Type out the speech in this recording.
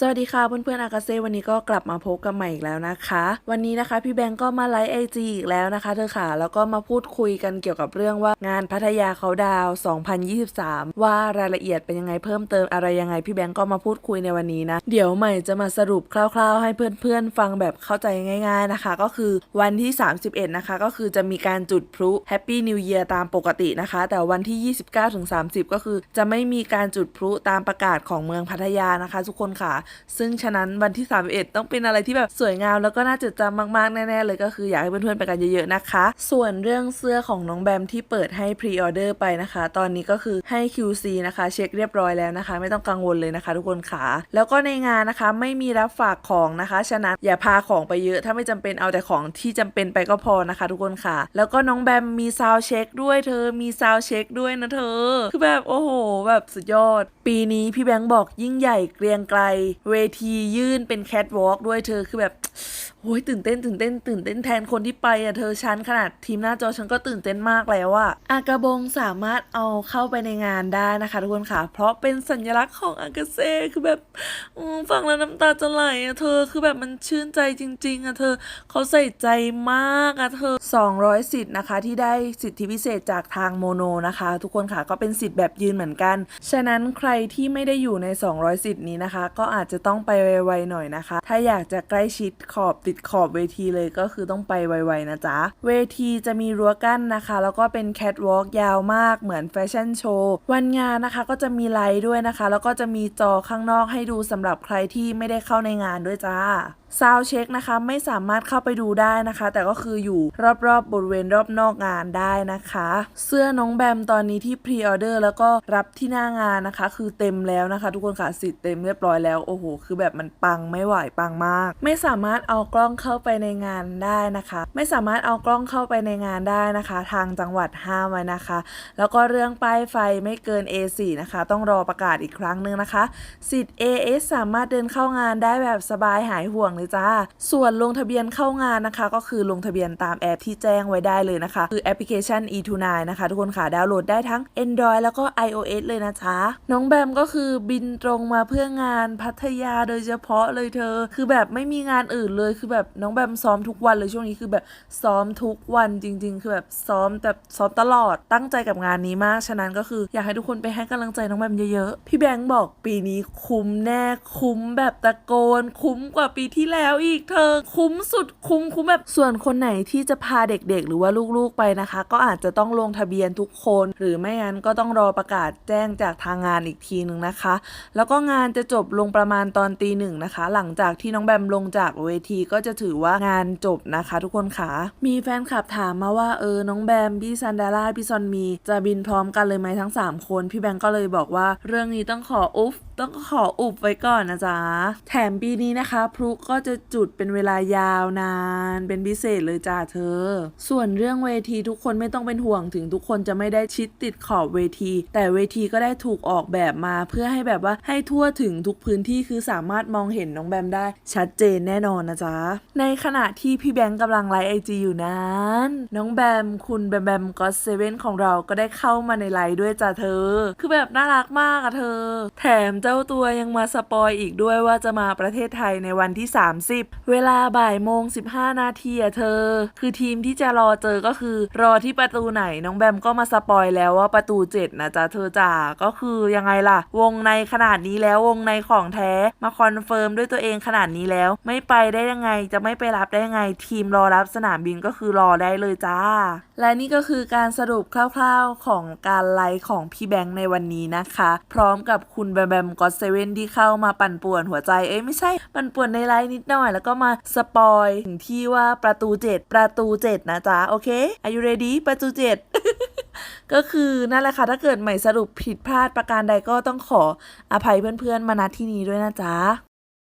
สวัสดีค่ะเพื่อนๆอากาเซ่วันนี้ก็กลับมาพบกันใหม่อีกแล้วนะคะ วันนี้นะคะพี่แบงก์ก็มาไลฟ์ไอจีอีกแล้วนะคะเธอค่ะแล้วก็มาพูดคุยกันเกี่ยวกับเรื่องว่างานพัทยาเขาดาวน์2023 ว่ารายละเอียดเป็นยังไงเพิ่มเติมอะไรยังไงพี่แบงก์ก็มาพูดคุยในวันนี้นะเดี๋ยวใหม่จะมาสรุปคร่าว ๆ ให้เพื่อนๆฟังแบบเข้าใจง่าย ๆนะคะ ก็คือวันที่ 31 นะคะ ก็คือจะมีการจุดพลุแฮปปี้นิว e ย r ตามปกตินะคะ แต่วันที่ 29-30 ก็คือจะไม่มีการจุดพลุตามประกาศของเมืองพัทยานะคะ ทุกคนค่ะซึ่งฉะนั้นวันที่ 31 ต้องเป็นอะไรที่แบบสวยงามแล้วก็น่าจดจำมากๆ แน่ๆ เลยก็คืออยากให้เพื่อนๆไปกันเยอะๆนะคะ ส่วนเรื่องเสื้อของน้องแบมที่เปิดให้พรีออเดอร์ไปนะคะ ตอนนี้ก็คือให้ QC นะคะ เช็คเรียบร้อยแล้วนะคะ ไม่ต้องกังวลเลยนะคะทุกคนค่ะ แล้วก็ในงานนะคะไม่มีรับฝากของนะคะ ฉะนั้นอย่าพาของไปเยอะ ถ้าไม่จำเป็นเอาแต่ของที่จำเป็นไปก็พอนะคะ ทุกคนค่ะ แล้วก็น้องแบมมีซาวเช็คด้วยเธอมีซาวเช็คด้วยนะเธอ คือแบบโอ้โห แบบสุดยอด ปีนี้พี่แบงค์บอกยิ่งใหญ่เกรียงไกรเวทียื่นเป็นแคทวอล์กด้วยเธอคือแบบโอ้ยตื่นเต้นตื่นเต้น ตื่นเต้นแทนคนที่ไปอะเธอฉันขนาดทีมหน้าจอฉันก็ตื่นเต้นมากแล้วอะอากาบงสามารถเอาเข้าไปในงานได้นะคะทุกคนค่ะ เพราะเป็นสัญลักษณ์ของอากาเซ่คือแบบฟังแล้วน้ำตาจะไหลอะเธอคือแบบมันชื่นใจจริง ๆอะเธอเขาใส่ใจมากอะเธอ 200 สิทธิ์นะคะ ที่ได้สิทธิพิเศษจากทางโมโนนะคะ ทุกคนค่ะก็เป็นสิทธิ์แบบยืนเหมือนกัน ฉะนั้นใครที่ไม่ได้อยู่ใน 200 สิทธิ์นี้นะคะ ก็อาจจะต้องไปไวๆหน่อยนะคะ ถ้าอยากจะใกล้ชิดขอบติดขอบเวทีเลยก็คือต้องไปไวๆนะจ๊ะ เวทีจะมีรั้วกั้นนะคะ แล้วก็เป็นแคทวอล์กยาวมากเหมือนแฟชั่นโชว์วันงานนะคะก็จะมีไลท์ด้วยนะคะ แล้วก็จะมีจอข้างนอกให้ดูสำหรับใครที่ไม่ได้เข้าในงานด้วยจ้าซาวเช็คนะคะไม่สามารถเข้าไปดูได้นะคะ แต่ก็คืออยู่รอบๆบบริเวณรอบนอกงานได้นะคะ เสื้อน้องแบมตอนนี้ที่พรีออเดอร์แล้วก็รับที่หน้างานนะคะ คือเต็มแล้วนะคะ ทุกคนค่ะสิทธิ์เต็มเรียบร้อยแล้วโอ้โหคือแบบมันปังไม่ไหวปังมาก ไม่สามารถเอากล้องเข้าไปในงานได้นะคะ ไม่สามารถเอากล้องเข้าไปในงานได้นะคะ ทางจังหวัดห้ามไว้นะคะ แล้วก็เรื่องป้ายไฟไม่เกิน A4 นะคะ ต้องรอประกาศอีกครั้งหนึ่งนะคะสิทธิ์ AS สามารถเดินเข้างานได้แบบสบายหายห่วงเลยจ้า ส่วนลงทะเบียนเข้างานนะคะ ก็คือลงทะเบียนตามแอปที่แจ้งไว้ได้เลยนะคะ คือแอปพลิเคชัน e29 นะคะ ทุกคนค่ะดาวน์โหลดได้ทั้ง Android แล้วก็ iOS เลยนะจ๊ะน้องแบมก็คือบินตรงมาเพื่องานพัทยาโดยเฉพาะเลยเธอ คือแบบไม่มีงานอื่นเลยคือแบบน้องแบมซ้อมทุกวันเลยช่วงนี้คือแบบซ้อมทุกวันจริง ๆ คือแบบซ้อมแบบซ้อมตลอดตั้งใจกับงานนี้มาก ฉะนั้นก็คืออยากให้ทุกคนไปให้กำลังใจน้องแบมเยอะๆ พี่แบงค์บอกปีนี้คุ้มแน่คุ้มแบบตะโกน คุ้มกว่าปีที่แล้วอีกเธอ คุ้มสุดคุ้มคุ้มแบบส่วนคนไหนที่จะพาเด็กๆ หรือว่าลูกๆไปนะคะ ก็อาจจะต้องลงทะเบียนทุกคน หรือไม่งั้นก็ต้องรอประกาศแจ้งจากทางงานอีกทีหนึ่งนะคะ แล้วก็งานจะจบลงประมาณตอนตีหนึ่งนะคะ หลังจากที่น้องแบมลงจากเวทีก็จะถือว่างานจบนะคะ ทุกคนค่ะ มีแฟนคลับถามมาว่าเออน้องแบมพี่ซันดาร่าพี่ซอนมี จะบินพร้อมกันเลยไหมทั้ง 3 คน พี่แบงก์ก็เลยบอกว่า เรื่องนี้ต้องขออุฟ ต้องขออุบไว้ก่อนนะจ๊ะ แถมปีนี้นะคะพลุก็จะจุดเป็นเวลายาวนาน เป็นพิเศษเลยจ้าเธอ ส่วนเรื่องเวทีทุกคนไม่ต้องเป็นห่วงถึงทุกคนจะไม่ได้ชิดติดขอบเวที แต่เวทีก็ได้ถูกออกแบบมา เพื่อให้แบบว่าให้ทั่วถึงทุกพื้นที่คือสามารถมองเห็นน้องแบมได้ ชัดเจนแน่นอนนะจ๊ะ ในขณะที่พี่แบงค์กำลังไลฟ์ไอจีอยู่นั้น น้องแบมคุณแบมแบมก็เซเว่นของเราก็ได้เข้ามาในไลฟ์ด้วยจ้าเธอ คือแบบน่ารักมากอะเธอ แถมเจ้าตัวยังมาสปอยอีกด้วยว่าจะมาประเทศไทยในวันที่ 30 เวลาบ่ายโมง 15 นาทีอะเธอ คือทีมที่จะรอเจอก็คือ รอที่ประตูไหนน้องแบมก็มาสปอยแล้วว่าประตู 7 นะจ๊ะเธอจ๋าก็คือยังไงล่ะ วงในขนาดนี้แล้ววงในของแท้มาคอนเฟิร์มด้วยตัวเองขนาดนี้แล้ว ไม่ไปได้ยังไงจะไม่ไปรับได้ยังไง ทีมรอรับสนามบินก็คือรอได้เลยจ้า และนี่ก็คือการสรุปคร่าว ๆของการไลฟ์ของพี่แบงค์ในวันนี้นะคะ พร้อมกับคุณแบมแบมก็เซเว่นที่เข้ามาปั่นป่วนหัวใจ เอ้ยไม่ใช่ ปั่นป่วนในไลน์นิดหน่อย แล้วก็มาสปอยถึงที่ว่าประตู 7 ประตู 7 นะจ๊ะ โอเค Are you ready ประตู 7ก็คือนั่นแหละค่ะถ้าเกิดใหม่สรุปผิดพลาดประการใดก็ต้องขออภัยเพื่อนๆมาณที่นี้ด้วยนะจ๊ะ